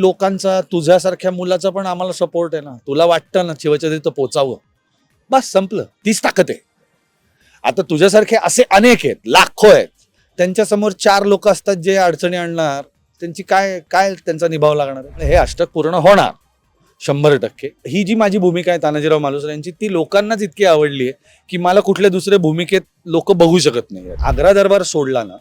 लोकांचा तुझ्यासारख्या मुलाचा पण आम्हाला सपोर्ट आहे ना. तुला वाटतं ना शिवाच्या तिथं पोचावं. बस संपलं. तीच ताकद आहे. आता तुझ्यासारखे असे अनेक आहेत लाखो आहेत. त्यांच्यासमोर चार लोक असतात जे अडचणी आणणार. त्यांची काय काय त्यांचा निभाव लागणार आहे? हे अष्टक पूर्ण होणार. शंभर टक्के. ही जी माझी भूमिका आहे तानाजीराव मालुसरे यांची ती लोकांनाच इतकी आवडली आहे की मला कुठल्या दुसऱ्या भूमिकेत लोक बघू शकत नाही आग्रा दरबार सोडला ना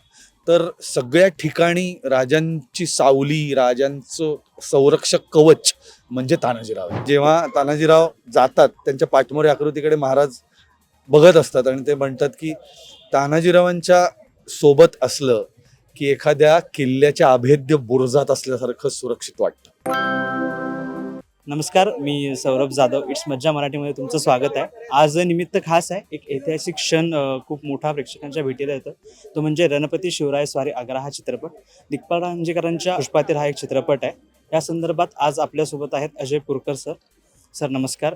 तर सगळ्या ठिकाणी राजांची सावली राजांचं संरक्षक कवच म्हणजे तानाजीराव. जेव्हा तानाजीराव जातात त्यांच्या पाठमोरी आकृतीकडे महाराज बघत असतात आणि ते म्हणतात की तानाजीरावांच्या सोबत असलं की एखाद्या किल्ल्याच्या अभेद्य बुरजात असल्यासारखं सुरक्षित वाटतं. नमस्कार मी सौरभ जाधव. इट्स मज्जा मराठीमध्ये तुमचं स्वागत आहे. आज निमित्त खास आहे एक ऐतिहासिक क्षण खूप मोठा प्रेक्षकांच्या भेटीला येतो तो म्हणजे रणपती शिवराय स्वारी आग्रा हा चित्रपट. दिग्पाल रांजेकरांच्या पुष्पातील हा एक चित्रपट आहे. या संदर्भात आज आपल्यासोबत आहेत अजय पुरकर सर. सर नमस्कार.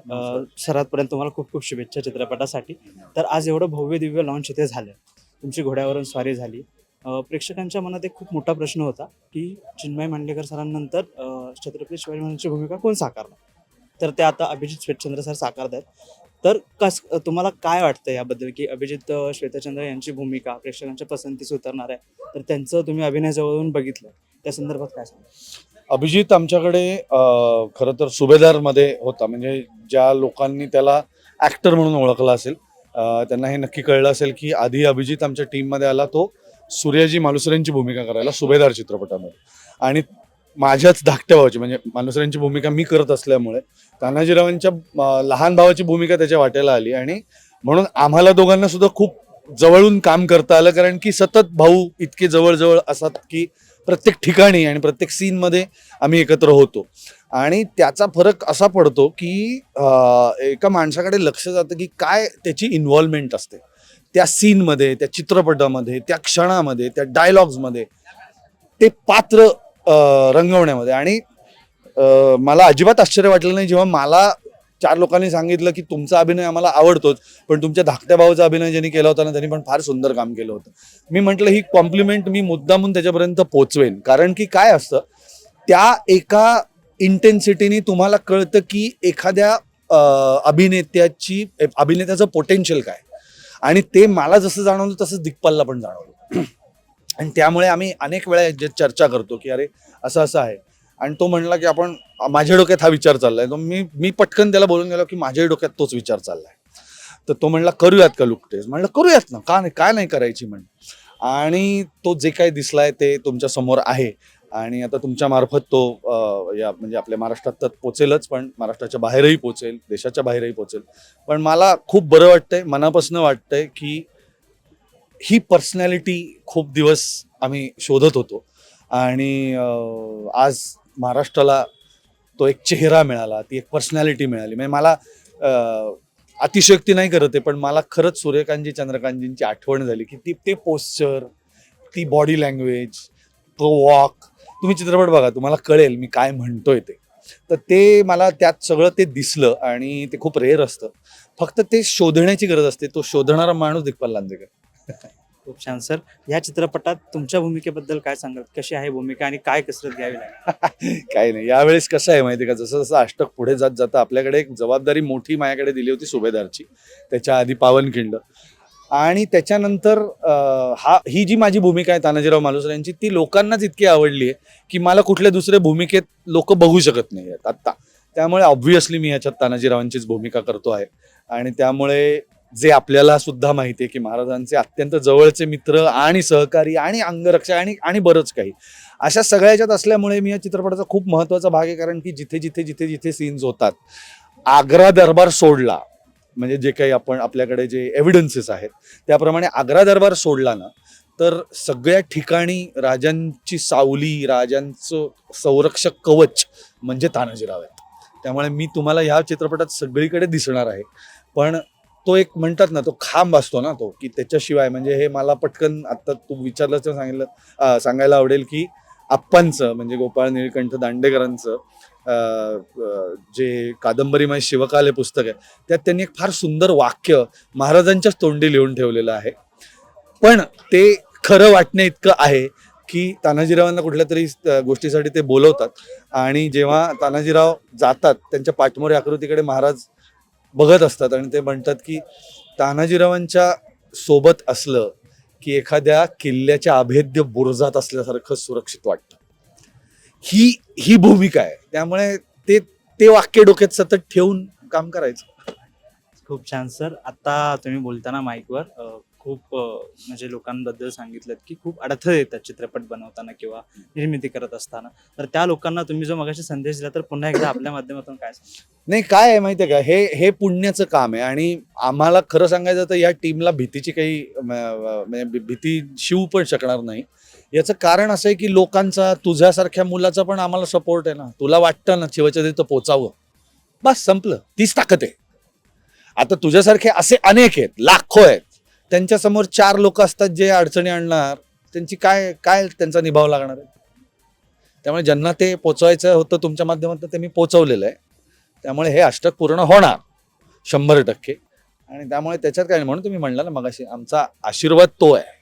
सरातपर्यंत तुम्हाला खूप खूप शुभेच्छा चित्रपटासाठी. तर आज एवढं भव्य दिव्य लॉन्च इथे झालं तुमची घोड्यावरून स्वारी झाली. प्रेक्षकांच्या मनात एक खूप मोठा प्रश्न होता की चिन्मय मांडलेकर सरांनंतर छत्रपती शिवाजी महाराजांची भूमिका कोण साकारणार? तर ते आता अभिजित श्वेतचंद्र सर साकारत आहेत. तर कस तुम्हाला काय वाटतं याबद्दल? की अभिजित श्वेतचंद्र यांची भूमिका प्रेक्षकांच्या पसंतीस उतरणार आहे. तर त्यांचं तुम्ही अभिनय जवळून बघितलं त्या संदर्भात काय सांगा अभिजित आमच्याकडे खरं तर सुभेदारमध्ये होता. म्हणजे ज्या लोकांनी त्याला ॲक्टर म्हणून ओळखला असेल त्यांना हे नक्की कळलं असेल की आधी अभिजित आमच्या टीममध्ये आला तो सूर्याजी मालुसरेंची भूमिका करायला सुभेदार चित्रपटामध्ये. आणि माझ्याच धाकट्या भावाची म्हणजे मालुसरेंची भूमिका मी करत असल्यामुळे तानाजीरावांच्या लहान भावाची भूमिका त्याच्या वाट्याला आली आणि म्हणून आम्हाला दोघांना सुद्धा खूप जवळून काम करता आलं कारण की सतत भाऊ इतके जवळजवळ असतात की प्रत्येक ठिकाणी आणि प्रत्येक सीनमध्ये आम्ही एकत्र होतो. आणि त्याचा फरक असा पडतो की एका माणसाकडे लक्ष जातं की काय त्याची इन्व्हॉल्वमेंट असते. त्या सीनमध्ये त्या चित्रपटामध्ये त्या क्षणामध्ये त्या डायलॉग्समध्ये ते पात्र रंगवण्यामध्ये. आणि मला अजिबात आश्चर्य वाटलं नाही जेव्हा मला चार लोकांनी सांगितलं की तुमचा अभिनय आम्हाला आवडतोच पण तुमच्या धाकट्या भावाचा अभिनय ज्यांनी केला होता ना त्यांनी पण फार सुंदर काम केलं होतं. मी म्हटलं ही कॉम्प्लिमेंट मी मुद्दामून त्याच्यापर्यंत पोचवेन. कारण की काय असतं त्या एका इंटेन्सिटीने तुम्हाला कळतं की एखाद्या अभिनेत्याची अभिनेत्याचं पोटेन्शियल काय. आणि ते मला जसं जाणवलं तसंच दिग्पालला पण जाणवलं. आणि त्यामुळे आम्ही अनेक वेळा जे चर्चा करतो की अरे असं असं आहे. आणि तो म्हणला की आपण माझ्या डोक्यात हा विचार चाललाय. तो मी मी पटकन त्याला बोलून गेलो की माझ्याही डोक्यात तोच विचार चाललाय. तर तो म्हणला करूयात का लुक टेस्ट म्हणलं करूयात ना. का नाही काय नाही करायची म्हण. आणि तो जे काही दिसलाय ते तुमच्यासमोर आहे. आणि आता तुमच्या मार्फत तो या म्हणजे आपल्या महाराष्ट्रात तर पोचेलच पण महाराष्ट्राच्या बाहेरही पोचेल देशाच्या बाहेरही पोचेल. पण मला खूप बरं वाटतंय मनापासून वाटतंय की ही पर्सनॅलिटी खूप दिवस आम्ही शोधत होतो. आणि आज महाराष्ट्राला तो एक चेहरा मिळाला ती एक पर्सनॅलिटी मिळाली. म्हणजे मला अतिशयोक्ती नाही करत आहे पण मला खरंच सूर्यकांतजी चंद्रकांतजींची आठवण झाली की ती ते पोस्चर ती बॉडी लँग्वेज तो वॉक तुम्ही चित्रपट बघा तुम्हाला कळेल मी काय म्हणतोय ते. तर ते मला त्यात सगळं ते दिसलं आणि ते खूप रेअर असतं. फक्त ते शोधण्याची गरज असते तो शोधणारा माणूस दिग्पाल लांजेकर खूप छान सर. या चित्रपटात तुमच्या भूमिकेबद्दल काय सांगाल? कशी आहे भूमिका आणि काय कसरत घ्यावी लागेल? काही नाही. यावेळेस कसं आहे माहिती का? जसं जसं अष्टक पुढे जात जातं आपल्याकडे एक जबाबदारी मोठी माझ्याकडे दिली होती सुभेदारची. त्याच्या आधी पावनखिंड आणि त्याच्यानंतर अं, हा ही जी माझी भूमिका आहे तानाजीराव मालुसरे यांची ती लोकांनाच इतकी आवडली आहे की मला कुठल्या दुसऱ्या भूमिकेत लोक बघू शकत नाही आहेत आत्ता. त्यामुळे ऑब्व्हियसली मी ह्याच्यात तानाजीरावांचीच भूमिका करतो आहे. आणि त्यामुळे जे आपल्याला सुद्धा माहिती आहे की महाराजांचे अत्यंत जवळचे मित्र आणि सहकारी आणि अंगरक्षक आणि आणि बरंच काही. अशा सगळ्याच्यात असल्यामुळे मी या चित्रपटाचा खूप महत्त्वाचा भाग आहे कारण की जिथे जिथे जिथे जिथे सीन्स होतात आग्रा दरबार सोडला म्हणजे जे काही आपण आपल्याकडे जे एव्हिडन्सेस आहेत त्याप्रमाणे आग्रा दरबार सोडला ना तर सगळ्या ठिकाणी राजांची सावली राजांचं संरक्षक कवच म्हणजे तानाजीराव आहेत. त्यामुळे मी तुम्हाला ह्या चित्रपटात सगळीकडे दिसणार आहे. पण तो एक म्हणतात ना तो खांब असतो ना तो की त्याच्याशिवाय म्हणजे हे मला पटकन आता तू विचारलं तर सांगितलं सांगायला आवडेल की आप्पांचं म्हणजे गोपाळ निळकंठ दांडेकरांचं जे कादंबरीमय म्हणजे शिवकाल हे पुस्तक आहे त्यात त्यांनी एक फार सुंदर वाक्य महाराजांच्याच तोंडी लिहून ठेवलेलं आहे. पण ते खरं वाटणे इतकं आहे की तानाजीरावांना कुठल्या तरी गोष्टीसाठी ते बोलवतात आणि जेव्हा तानाजीराव जातात त्यांच्या पाठमोरे आकृतीकडे महाराज बघत असतात आणि ते म्हणतात की तानाजीरावांच्या सोबत असलं की एखाद्या किल्ल्याच्या अभेद्य बुरुजात असल्यासारखं सुरक्षित वाटतं. ही ही भूमिका आहे. त्यामुळे ते ते वाक्य डोक्यात सतत ठेवून काम करायचं. खूप छान सर. आता तुम्ही बोलताना माईकवर खूप म्हणजे लोकांबद्दल सांगितलं की खूप अडथळे येतात चित्रपट बनवताना किंवा निर्मिती करत असताना. तर त्या लोकांना तुम्ही जो मगाशी संदेश दिला तर पुन्हा एकदा आपल्या माध्यमातून काय नाही काय आहे माहितीये का? हे हे पुण्याचं काम आहे आणि आम्हाला खरं सांगायचं तर या टीमला भीतीची काही म्हणजे भीती शिवू पण शकणार नाही. याचं कारण असं आहे की लोकांचा तुझ्यासारख्या मुलाचा पण आम्हाला सपोर्ट आहे ना. तुला वाटतं ना शिवाच्या तिथं पोचावं. बस संपलं. तीच ताकद आहे. आता तुझ्यासारखे असे अनेक आहेत लाखो आहेत. त्यांच्यासमोर चार लोक असतात जे अडचणी आणणार त्यांची काय काय त्यांचा निभाव लागणार आहे? त्यामुळे ज्यांना ते पोचवायचं होतं तुमच्या माध्यमातून ते मी पोचवलेलं आहे. त्यामुळे हे अष्टक पूर्ण होणार शंभर टक्के. आणि त्यामुळे त्याच्यात काय नाही. म्हणून तुम्ही म्हणला ना मगाशी आमचा आशीर्वाद तो आहे.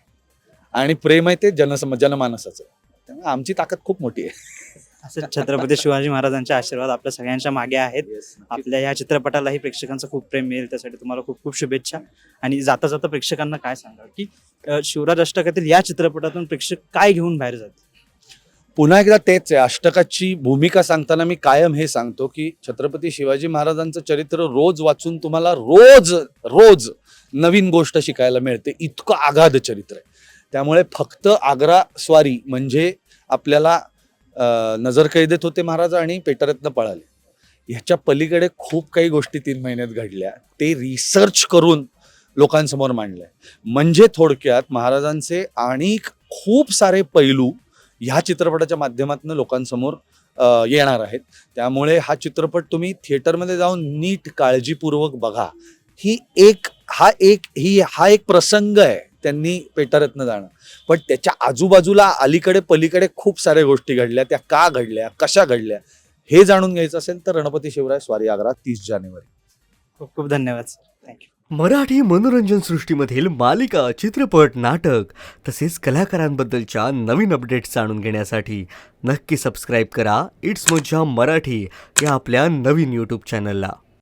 आणि प्रेम आहे ते जनसम जनमानसाचं त्यामुळे आमची ताकद खूप मोठी आहे. असं छत्रपती शिवाजी महाराजांचे आशीर्वाद आपल्या सगळ्यांच्या मागे आहेत. आपल्या या चित्रपटालाही प्रेक्षकांचं खूप प्रेम मिळेल. त्यासाठी तुम्हाला खूप खूप शुभेच्छा. आणि जाता जाता प्रेक्षकांना काय सांगाल की अ, शिवराज अष्टकातील या चित्रपटातून प्रेक्षक काय घेऊन बाहेर जातील? पुन्हा एकदा तेच आहे. अष्टकाची भूमिका सांगताना मी कायम हे सांगतो की छत्रपती शिवाजी महाराजांचं चरित्र रोज वाचून तुम्हाला रोज रोज नवीन गोष्ट शिकायला मिळते. इतकं आगाध चरित्र आहे. त्यामुळे फक्त आग्रा स्वारी म्हणजे आपल्याला नजरकैदेत होते महाराज आणि पेटरत्न पळाले. ह्याच्या पलीकडे खूप काही गोष्टी तीन महिन्यात घडल्या. ते रिसर्च करून लोकांसमोर मांडलंय म्हणजे थोडक्यात महाराजांचे आणि खूप सारे पैलू ह्या चित्रपटाच्या माध्यमातून लोकांसमोर येणार आहेत. त्यामुळे हा चित्रपट तुम्ही थिएटरमध्ये जाऊन नीट काळजीपूर्वक बघा. ही एक हा एक ही हा एक प्रसंग आहे. त्यांनी पेटारत्न जाणं. पण त्याच्या आजूबाजूला अलीकडे पलीकडे खूप साऱ्या गोष्टी घडल्या. त्या का घडल्या? कशा घडल्या? हे जाणून घ्यायचं असेल तर गणपती शिवराय स्वारी आग्रा तीस जानेवारी. खूप खूप धन्यवाद. सर थँक्यू मराठी मनोरंजन सृष्टीमधील मालिका चित्रपट नाटक तसेच कलाकारांबद्दलच्या नवीन अपडेट्स जाणून घेण्यासाठी नक्की सबस्क्राईब करा. इट्स मज्जा मराठी या आपल्या नवीन यूट्यूब चॅनलला